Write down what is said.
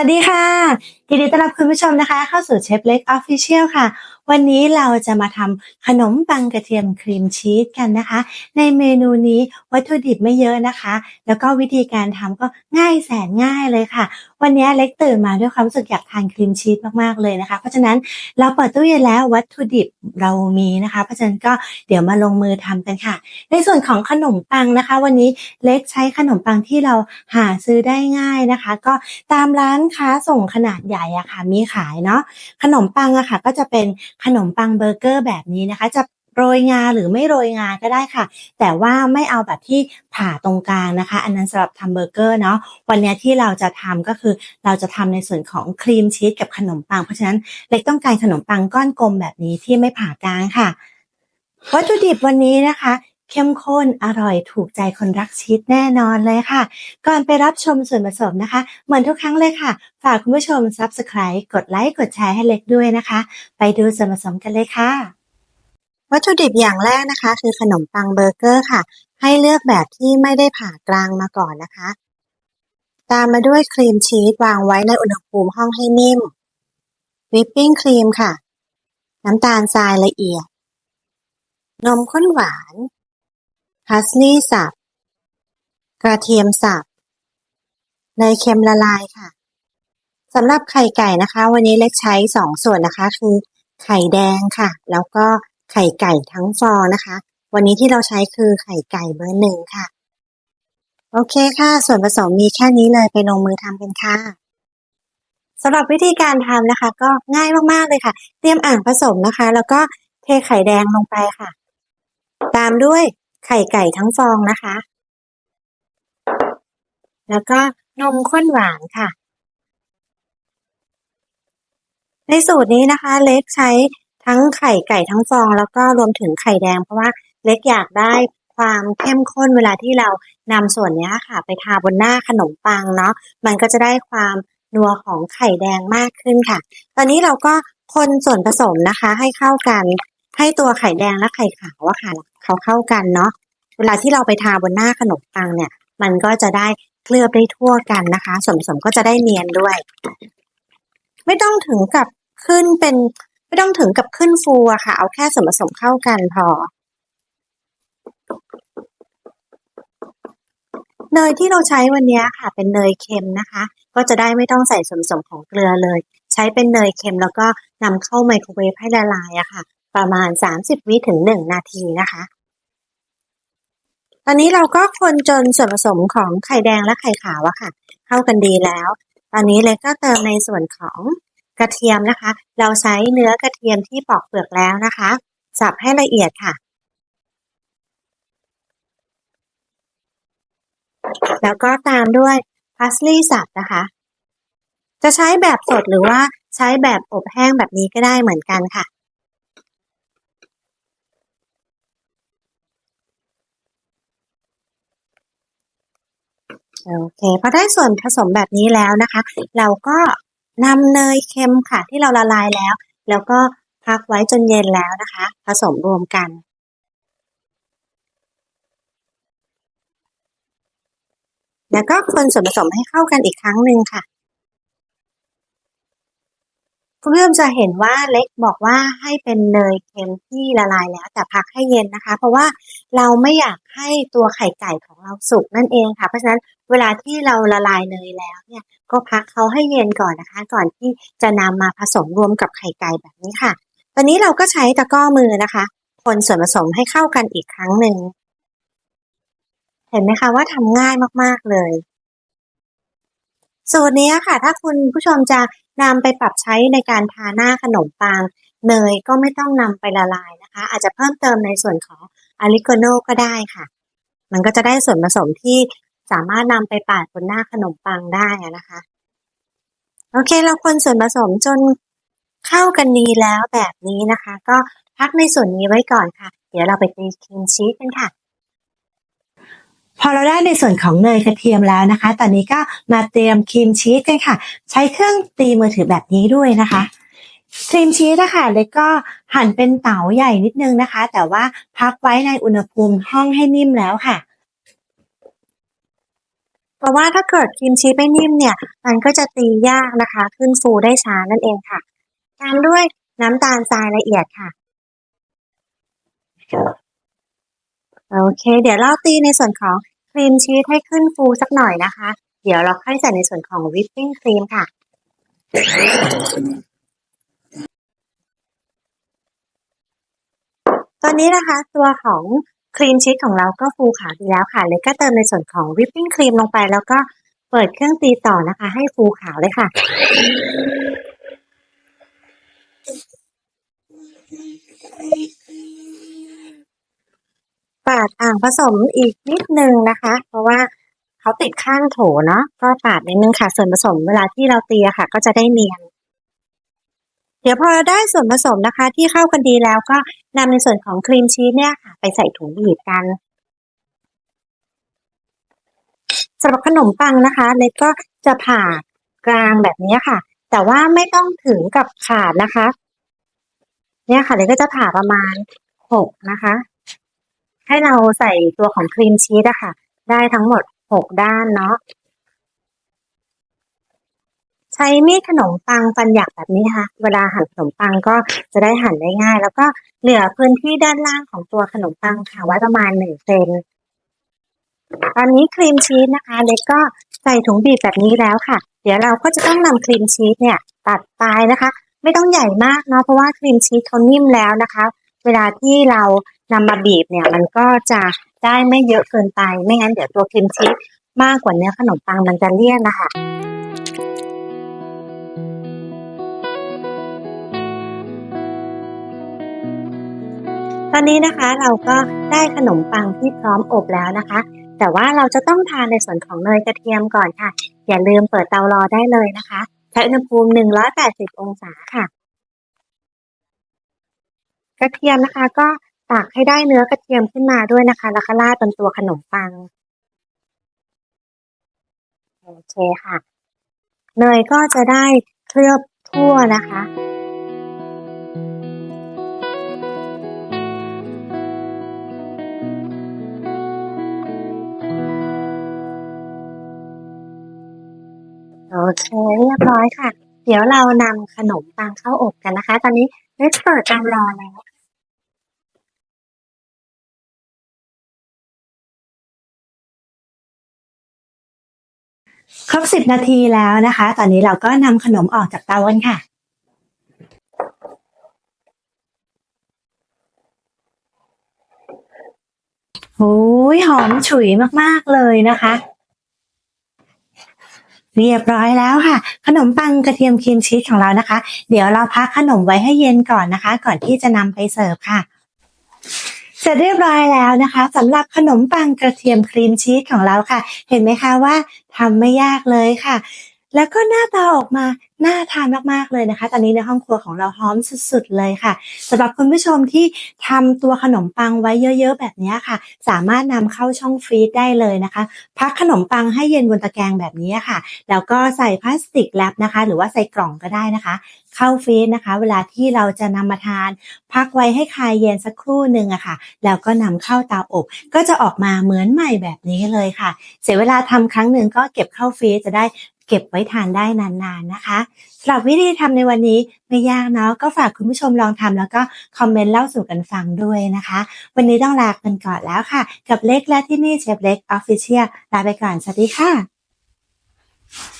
วัสดีค่ะยินดีต้อนรับคุณผู้ชมนะคะ เข้าสู่เชฟเล็กออฟฟิเชียลค่ะ วันนี้เราจะมาทำขนมปังกระเทียมครีมชีสกันนะคะ ในเมนูนี้วัตถุดิบไม่เยอะนะคะ แล้วก็วิธีการทำก็ง่ายแสนง่ายเลยค่ะวันนี้เล็กตื่นมาด้วยความรู้สึกอยากทานครีมชีสมากๆเลยนะคะ เพราะฉะนั้นเราเปิดตู้เย็นแล้ววัตถุดิบเรามีนะคะ เพราะฉะนั้นก็เดี๋ยวมาลงมือทำกันค่ะ ในส่วนของขนมปังนะคะ วันนี้เล็กใช้ขนมปังที่เราหาซื้อได้ง่ายนะคะ ก็ตามร้านค้าส่งขนาดใหญ่อะค่ะมีขายเนาะขนมปังอะค่ะ ก็จะเป็นขนมปังเบอร์เกอร์แบบนี้นะคะ จะ โรยงาหรือไม่โรยงาก็ได้ค่ะ แต่ว่าไม่เอาแบบที่ผ่าตรงกลางนะคะ อันนั้นสำหรับทำเบอร์เกอร์เนาะวันนี้ที่เราจะทำก็คือเราจะทำในส่วนของครีมชีสกับขนมปัง เพราะฉะนั้นเล็กต้องการขนมปังก้อนกลมแบบนี้ที่ไม่ผ่ากลางค่ะวัตถุดิบวันนี้นะคะเข้มข้นอร่อยถูกใจคนรักชีสแน่นอนเลยค่ะ ก่อนไปรับชมส่วนผสมนะคะ เหมือนทุกครั้งเลยค่ะ ฝากคุณผู้ชม Subscribe กดไลค์กดแชร์ให้เล็กด้วยนะคะ ไปดูส่วนผสมกันเลยค่ะ วัตถุดิบอย่างแรกนะคะ คือขนมปังเบอร์เกอร์ค่ะ ให้เลือกแบบที่ไม่ได้ผ่ากลางมาก่อนนะคะ ตามมาด้วยครีมชีสวางไว้ในอุณหภูมิห้องให้นิ่ม วิปปิ้งครีมค่ะ น้ำตาลทรายละเอียด นมข้นหวานพาสลีสับ กระเทียมสับเนยเค็มละลายค่ะสำหรับไข่ไก่นะคะ วันนี้เล็กใช้สองส่วนนะคะ คือไข่แดงค่ะ แล้วก็ ไข่ไก่ทั้งฟองนะคะ วันนี้ที่เราใช้คือไข่ไก่เบอร์หนึ่งค่ะ โอเคค่ะ ส่วนผสมมีแค่นี้เลยไปลงมือทำกันค่ะสำหรับวิธีการทำนะคะ ก็ง่ายมากๆเลยค่ะ เตรียมอ่างผสมนะคะ แล้วก็เทไข่แดงลงไปค่ะ ตามด้วยไข่ไก่ทั้งฟองนะคะ แล้วก็นมข้นหวานค่ะ ในสูตรนี้นะคะ เล็กใช้ ทั้งไข่ไก่ทั้งฟองแล้วก็รวมถึงไข่แดง เพราะว่าเล็กอยากได้ความเข้มข้นเวลาที่เรานำส่วนนี้ค่ะ ไปทาบนหน้าขนมปังเนาะมันก็จะได้ความนัวของไข่แดงมากขึ้นค่ะ ตอนนี้เราก็คนส่วนผสมนะคะ ให้เข้ากัน ให้ตัวไข่แดงและไข่ขาวอะค่ะ เขาเข้ากันเนาะเวลาที่เราไปทาบนหน้าขนมปังเนี่ย มันก็จะได้เคลือบได้ทั่วกันนะคะ ส่วนผสมก็จะได้เนียนด้วย ไม่ต้องถึงกับขึ้นเป็น ไม่ต้องถึงกับขึ้นฟูอะค่ะ เอาแค่ส่วนผสมเข้ากันพอ เนยที่เราใช้วันนี้ค่ะ เป็นเนยเค็มนะคะ ก็จะได้ไม่ต้องใส่ส่วนผสมของเกลือเลย ใช้เป็นเนยเค็มแล้วก็นำเข้าไมโครเวฟให้ละลายอะค่ะ ประมาณ 30 วิถึง 1 นาทีนะคะตอนนี้เราก็คนจนส่วนผสมของไข่แดงและไข่ขาวอะค่ะ เข้ากันดีแล้ว ตอนนี้เลยก็เติมในส่วนของ กระเทียมนะคะ เราใช้เนื้อกระเทียมที่ปอกเปลือกแล้วนะคะ สับให้ละเอียดค่ะ แล้วก็ตามด้วยพาสลีย์สับนะคะ จะใช้แบบสดหรือว่าใช้แบบอบแห้งแบบนี้ก็ได้เหมือนกันค่ะโอเคพอได้ส่วนผสมแบบนี้แล้วนะคะ เราก็ นำเนยเค็มค่ะ ที่เราละลายแล้ว แล้วก็พักไว้จนเย็นแล้วนะคะ ผสมรวมกัน แล้วก็คนส่วนผสมให้เข้ากันอีกครั้งหนึ่งค่ะ คุณผู้ชมจะเห็นว่าเล็กบอกว่าให้เป็นเนยเค็มที่ละลายแล้ว แต่พักให้เย็นนะคะ เพราะว่าเราไม่อยากให้ตัวไข่ไก่ของเราสุกนั่นเองค่ะ เพราะฉะนั้นเวลาที่เราละลายเนยแล้วเนี่ยก็พักเขาให้เย็นก่อนนะคะ ก่อนที่จะนำมาผสมรวมกับไข่ไก่แบบนี้ค่ะ ตอนนี้เราก็ใช้ตะก้อมือนะคะ คนส่วนผสมให้เข้ากันอีกครั้งหนึ่งเห็นไหมคะว่าทำง่ายมากๆเลย สูตรนี้ค่ะ ถ้าคุณผู้ชมจะนำไปปรับใช้ในการทาหน้าขนมปังเนยก็ไม่ต้องนำไปละลายนะคะ อาจจะเพิ่มเติมในส่วนของอาริโกโนก็ได้ค่ะ มันก็จะได้ส่วนผสมที่สามารถนำไปปาดบนหน้าขนมปังได้นะคะ โอเคเราคนส่วนผสมจนเข้ากันดีแล้วแบบนี้นะคะ ก็พักในส่วนนี้ไว้ก่อนค่ะ เดี๋ยวเราไปตีครีมชีสกันค่ะ พอเราได้ในส่วนของเนยกระเทียมแล้วนะคะ ตอนนี้ก็มาเตรียมครีมชีสกันค่ะ ใช้เครื่องตีมือถือแบบนี้ด้วยนะคะครีมชีสนะคะเล็กก็หั่นเป็นเต๋าใหญ่นิดนึงนะคะ แต่ว่าพักไว้ในอุณหภูมิห้องให้นิ่มแล้วค่ะเพราะว่าถ้าเกิดครีมชีสไม่นิ่มเนี่ย มันก็จะตียากนะคะ ขึ้นฟูได้ช้านั่นเองค่ะตามด้วยน้ำตาลทรายละเอียดค่ะ โอเค เดี๋ยวเราตีในส่วนของครีมชีสให้ขึ้นฟูสักหน่อยนะคะ เดี๋ยวเราค่อยใส่ในส่วนของวิปปิ้งครีมค่ะ ตอนนี้นะคะตัวของครีมชีสของเราก็ฟูขาวดีแล้วค่ะ เลยก็เติมในส่วนของวิปปิ้งครีมลงไป แล้วก็เปิดเครื่องตีต่อนะคะ ให้ฟูขาวเลยค่ะ ปาดอ่างผสมอีกนิดนึงนะคะ เพราะว่าเขาติดข้างโถเนาะก็ปาดนิดนึงค่ะ ส่วนผสมเวลาที่เราเตีอะค่ะ ก็จะได้เนียนเดี๋ยวพอเราได้ส่วนผสมนะคะ ที่เข้ากันดีแล้วก็นำในส่วนของครีมชีสเนี่ยค่ะ ไปใส่ถุงบีบกันสำหรับขนมปังนะคะเล็กก็จะผ่ากลางแบบนี้ค่ะ แต่ว่าไม่ต้องถึงกับขาดนะคะ เนี่ยค่ะเล็กก็จะผ่าประมาณหกนะคะ ให้เราใส่ตัวของครีมชีสอะค่ะ ได้ทั้งหมดหกด้านเนาะใช้มีดขนมปังฟันหยักแบบนี้นะคะ เวลาหั่นขนมปังก็จะได้หั่นได้ง่าย แล้วก็เหลือพื้นที่ด้านล่างของตัวขนมปังค่ะไว้ประมาณหนึ่งเซนตอนนี้ครีมชีสนะคะ เล็กก็ใส่ถุงบีบแบบนี้แล้วค่ะ เดี๋ยวเราก็จะต้องนำครีมชีสเนี่ย ตัดปลายนะคะ ไม่ต้องใหญ่มากเนาะเพราะว่าครีมชีสเขานิ่มแล้วนะคะ เวลาที่เรา นำมาบีบเนี่ยมันก็จะได้ไม่เยอะเกินไป ไม่งั้นเดี๋ยวตัวครีมชีสมากกว่าเนื้อขนมปังมันจะเลี่ยนนะคะตอนนี้นะคะเราก็ได้ขนมปังที่พร้อมอบแล้วนะคะ แต่ว่าเราจะต้องทานในส่วนของเนยกระเทียมก่อนค่ะ อย่าลืมเปิดเตารอได้เลยนะคะใช้อุณหภูมิ 180 องศาค่ะ กระเทียมนะคะก็ ตักให้ได้เนื้อกระเทียมขึ้นมาด้วยนะคะ แล้วก็ราดบนตัวขนมปัง โอเคค่ะ เนยก็จะได้เคลือบทั่วนะคะโอเคเรียบร้อยค่ะ เดี๋ยวเรานำขนมปังเข้าอบกันนะคะ ตอนนี้เล็กเปิดเตารอแล้ว ครบสิบนาทีแล้วนะคะ ตอนนี้เราก็นำขนมออกจากเตากันค่ะ โอ้ยหอมฉุยมากๆเลยนะคะ เรียบร้อยแล้วค่ะ ขนมปังกระเทียมครีมชีสของเรานะคะ เดี๋ยวเราพักขนมไว้ให้เย็นก่อนนะคะ ก่อนที่จะนำไปเสิร์ฟค่ะ เสร็จเรียบร้อยแล้วนะคะสำหรับขนมปังกระเทียมครีมชีสของเราค่ะ เห็นไหมคะว่าทำไม่ยากเลยค่ะ แล้วก็หน้าตาออกมา น่าทานมากๆเลยนะคะ ตอนนี้ในห้องครัวของเราหอมสุดๆเลยค่ะสำหรับคุณผู้ชมที่ทำตัวขนมปังไว้เยอะๆ แบบนี้ค่ะ สามารถนำเข้าช่องฟรีซได้เลยนะคะ พักขนมปังให้เย็นบนตะแกรงแบบนี้ค่ะ แล้วก็ใส่พลาสติกแรปนะคะ หรือว่าใส่กล่องก็ได้นะคะ เข้าฟรีซนะคะ เวลาที่เราจะนำมาทาน พักไว้ให้คลายเย็นสักครู่หนึ่งอะค่ะ แล้วก็นำเข้าเตาอบ ก็จะออกมาเหมือนใหม่แบบนี้เลยค่ะ เสียเวลาทำครั้งหนึ่งก็เก็บเข้าฟรีซจะได้ เก็บไว้ทานได้นานๆนะคะสำหรับวิธีทำในวันนี้ไม่ยากเนาะก็ฝากคุณผู้ชมลองทำแล้วก็คอมเมนต์เล่าสู่กันฟังด้วยนะคะ วันนี้ต้องลากันก่อนแล้วค่ะ กับเล็กและที่นี่เชฟเล็กออฟฟิเชียลลาไปก่อนสวัสดีค่ะ